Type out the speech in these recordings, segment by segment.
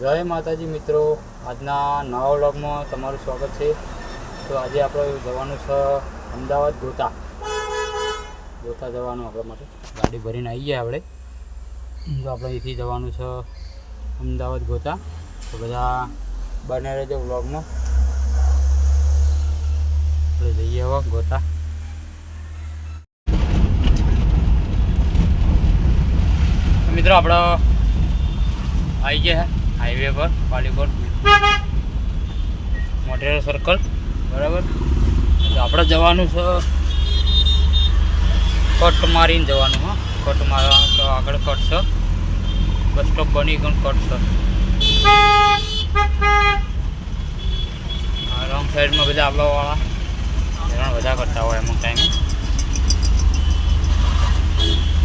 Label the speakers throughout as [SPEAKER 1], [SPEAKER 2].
[SPEAKER 1] જય માતાજી મિત્રો. આજના નવા વ્લોગમાં તમારું સ્વાગત છે. તો આજે આપણે જવાનું છે અમદાવાદ ગોતા ગોતા જવાનું આપણા માટે. ગાડી ભરીને આવી ગયા આપણે. તો આપણે અહીંથી જવાનું છે અમદાવાદ ગોતા તો બધા બને રહેજો વ્લોગમાં. આપણે જઈએ હવે ગોતા મિત્રો આપણો આવી ગયા. હાઈવે પર પાલીકોટ મોટેરા સર્કલ બરાબર? આપણે જવાનું છે કટ મારીને જવાનું, હા. કટ મારવા તો આગળ કટ છે. બસ સ્ટોપ બની ગયું કટ છે. રોંગ સાઈડમાં બધા આવવાવાળા. હેરાન બધા કરતા હોય અમુક ટાઈમે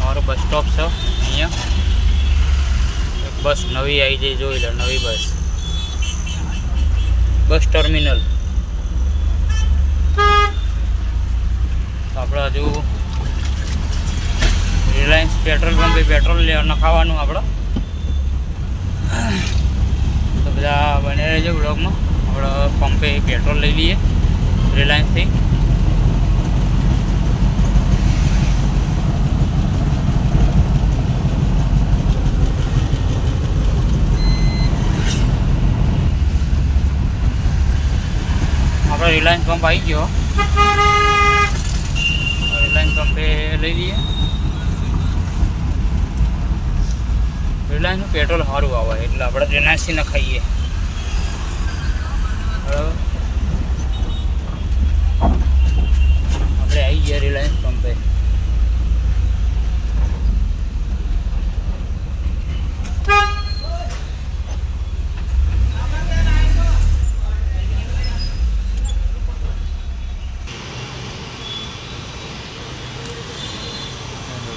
[SPEAKER 1] અમારું બસ સ્ટોપ છે, અહીંયા. બસ નવી આવી જઈ જોઈ લો, નવી બસ. Bus terminal. આપણે હજુ રિલાયન્સ પેટ્રોલ પંપે પેટ્રોલ નખાવાનું આપણે તો બધા બને રહેજો બ્લોગમાં આપણે પંપે પેટ્રોલ લઈ લઈએ રિલાયન્સથી. રિલાયન્સ પંપ આવી ગયો રિલાયન્સ પંપે લઈ લઈએ રિલાયન્સનું પેટ્રોલ સારું આવે એટલે આપણે રિલાયન્સથી ન ખાઈએ આપણે આવી ગયા રિલાયન્સ પંપે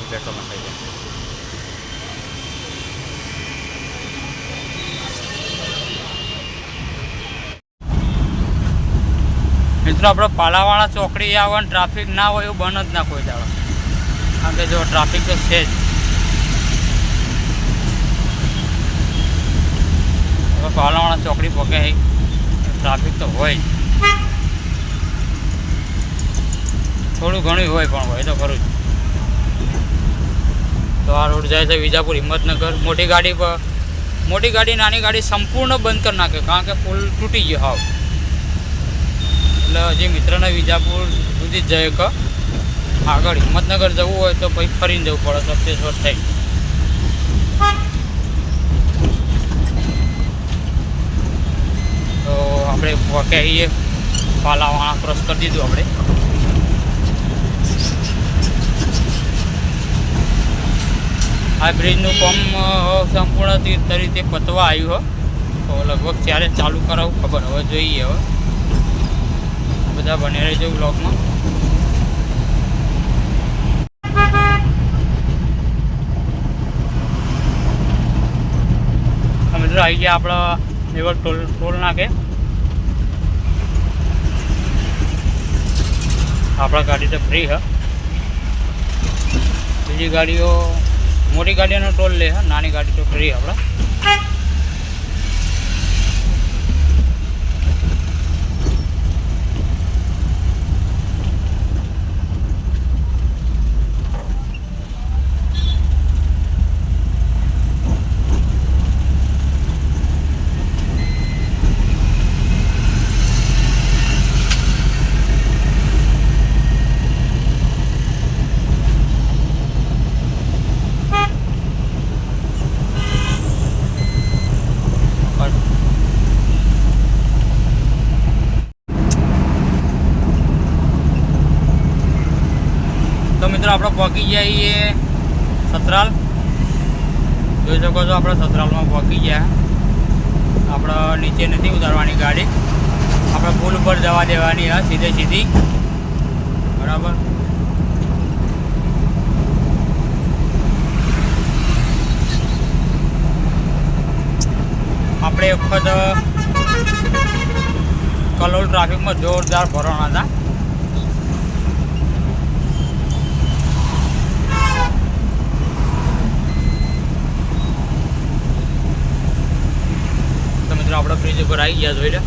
[SPEAKER 1] પેટ્રોલ નખાઈ જાય મિત્રો, આપણે પાલાવાળા ચોકડી આવે ને ટ્રાફિક ના હોય એવું બન જ ના કોઈ દાડો. કારણ કે જો ટ્રાફિક તો છે જ. હવે પાલાવાળા ચોકડી પગે ટ્રાફિક તો હોય થોડું ઘણું હોય પણ હોય તો ખરું તો આ રોડ જાય છે વિજાપુર હિંમતનગર. મોટી ગાડી પર મોટી ગાડી, નાની ગાડી સંપૂર્ણ બંધ કરી નાખે, કારણ કે પુલ તૂટી ગયો હાવ. એટલે હજી મિત્રને વિજાપુર સુધી જ જાય કે આગળ હિંમતનગર જવું હોય તો પછી ફરીને જવું પડે, સપ્તેશ્વર થઈ. તો આપણે આવીએ. પાલાવાળા ક્રોસ કરી દીધું આપણે. આ બ્રિજનું કામ સંપૂર્ણ રીતે પતવા આવ્યું હો. તો લગભગ ત્યારે ચાલુ કરાવું, ખબર હવે જોઈએ હવે. બધા બને રહેજો બ્લોગમાં મિત્રો, આવી ગયા આપણા એવો ટોલ ટોલ નાખે આપણા ગાડી તો ફ્રી હ. બીજી ગાડીઓ, મોટી ગાડીઓનો ટોલ લે નાની ગાડી તો ફ્રી આપણા તો મિત્રો આપણે પહોંચી જઈએ સતરાલ જોઈ શકો છો આપણે સતરાલમાં પહોંચી ગયા. આપણે નીચે નથી ઉતારવાની ગાડી. આપણે પુલ ઉપર જવા દેવાની, હા, સીધે સીધી. બરાબર. આપણે એક વખત કલોલ ટ્રાફિકમાં જોરદાર ભરવાના હતા આપણે બ્રિજ ઉપર આવી ગયા જોઈ લે.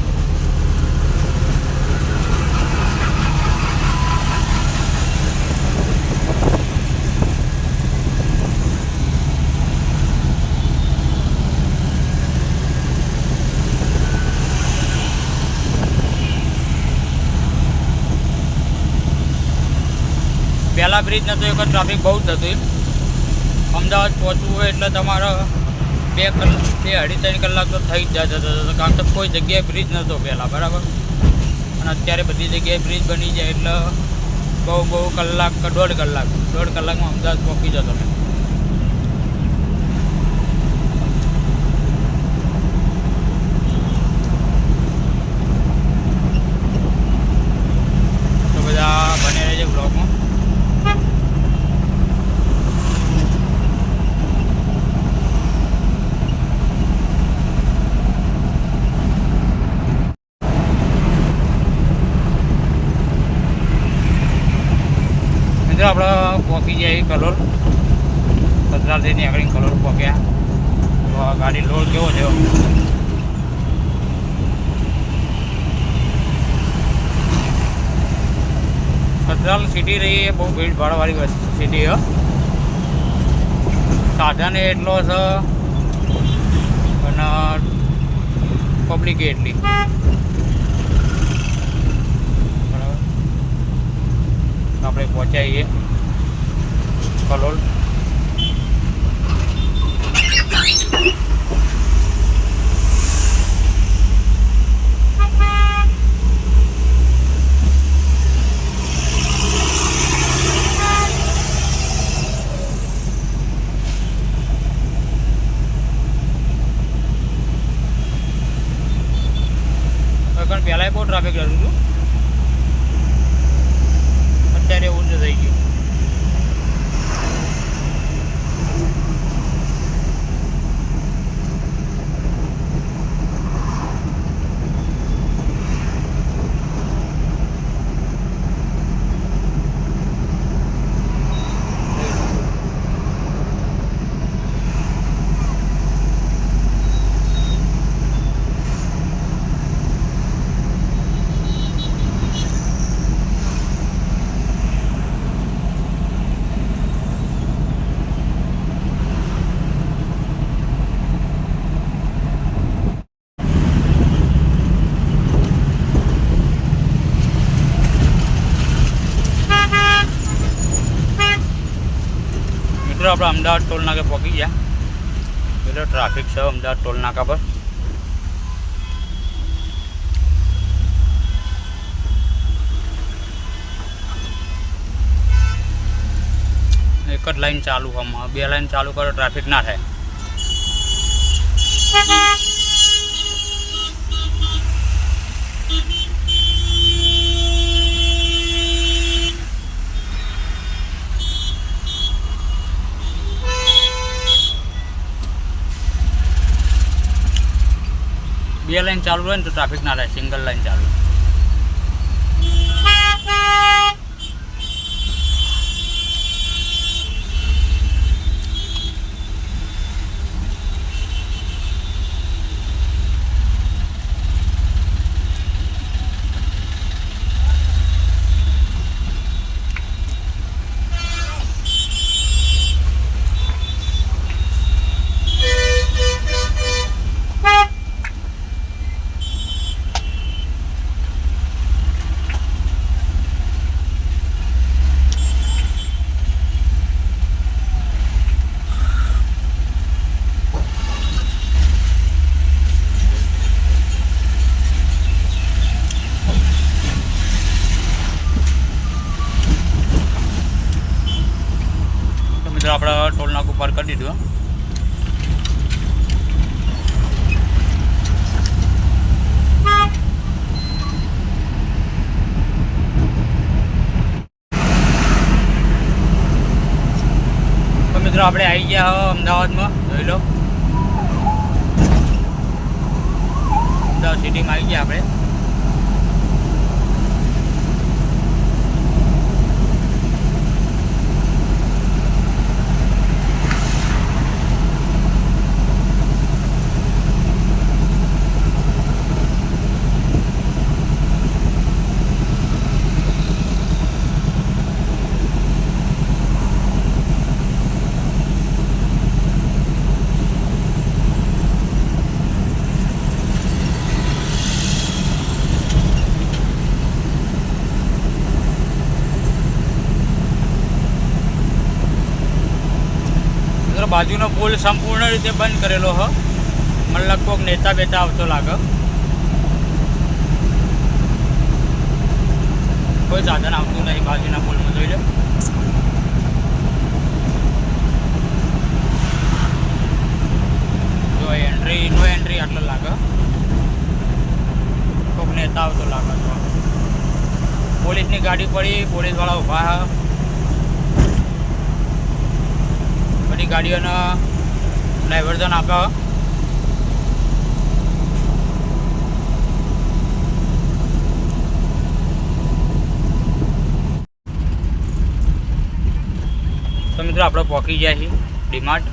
[SPEAKER 1] પહેલાં બ્રિજ નહોતો એક ટ્રાફિક બહુ જ હતું અમદાવાદ પહોંચવું હોય એટલે તમારે બે બે અઢી ત્રણ કલાક તો થઈ જ જતો હતો કારણ કે કોઈ જગ્યાએ બ્રિજ નહોતો પહેલાં, બરાબર? અને અત્યારે બધી જગ્યાએ બ્રિજ બની જાય એટલે બહુ બહુ કલાક દોઢ કલાક, દોઢ કલાકમાં અમદાવાદ પહોંચી જતો મેં તો બધા બને રહેશે બ્લોગમાં મિત્રો આપણે પહોંચી જાય કલોલ સસરાલથી આગળ કલોલ પહોંચ્યા તો ગાડી લોડ કેવો છે સત્રાલ સિટી રહી એ બહુ ભીડ ભાડવાળી સિટી છે સાધન એટલો છે, અને પબ્લિક એટલી બરાબર આપણે પહોંચાઈએ. કલોલ પણ પહેલાંય બહુ ટ્રાફિક હતું હતું અત્યારે એવું જ થઈ ગયું મિત્રો આપણે અમદાવાદ ટોલ નાકે પહોંચી ગયા. એટલે ટ્રાફિક છે અમદાવાદ ટોલ નાકા પર. એક જ લાઈન ચાલુ હમ બે લાઈન ચાલુ કરો ટ્રાફિક ના થાય. બે લાઈન ચાલુ હોય ને તો ટ્રાફિક ના થાય સિંગલ લાઈન ચાલુ તો મિત્રો આપણે ટોલ નાકું પાર કરી દીધું હો. તો મિત્રો આપણે આવી ગયા હો અમદાવાદમાં જોઈ લો અમદાવાદ સિટીમાં આવી ગયા આપણે બાજુનો પુલ સંપૂર્ણ રીતે બંધ કરેલો હ. મને લગભગ નેતા બેતા આવતો લાગે. કોઈ સાધન આવતું નહીં બાજુના પુલમાં, જોઈ લો. જો એન્ટ્રી નો એન્ટ્રી આટલો લાગે. કોક નેતા આવતો લાગે. પોલીસની ગાડી પડી, પોલીસવાળા ઊભા હા બધી ગાડીઓને ડાયવર્ઝન આપે તો મિત્રો, આપણે પહોંચી ગયા છીએ ડીમાર્ટ.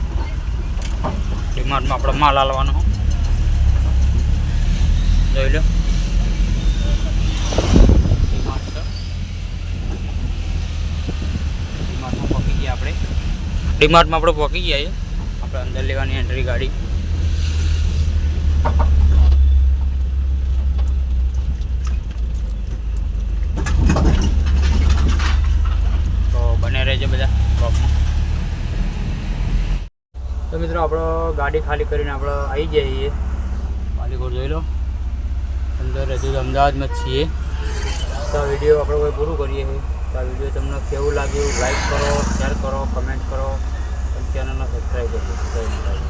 [SPEAKER 1] ડીમાર્ટમાં આપણે માલ હાલવાનો. જોઈ લો ડીમાર્ટ છે ડીમાર્ટમાં પહોંચી ગયા આપણે ડીમાર્ટમાં આપણે પહોંચી ગયા આપણે અંદર લેવાની એન્ટ્રી ગાડી. તો બને રહેજો બધા બ્લોગમાં તો મિત્રો, આપણો ગાડી ખાલી કરીને આપણે આવી જઈએ. પાલીકોટ જોઈ લો. અંદર હજુ અમદાવાદમાં જ છીએ. તો વીડિયો આપણે પૂરું કરીએ. તો આ વીડિયો તમને કેવું લાગ્યું? લાઈક કરો શેર કરો કમેન્ટ કરો. અને ચેનલને સબસ્ક્રાઈબ કરજો જય માતાજી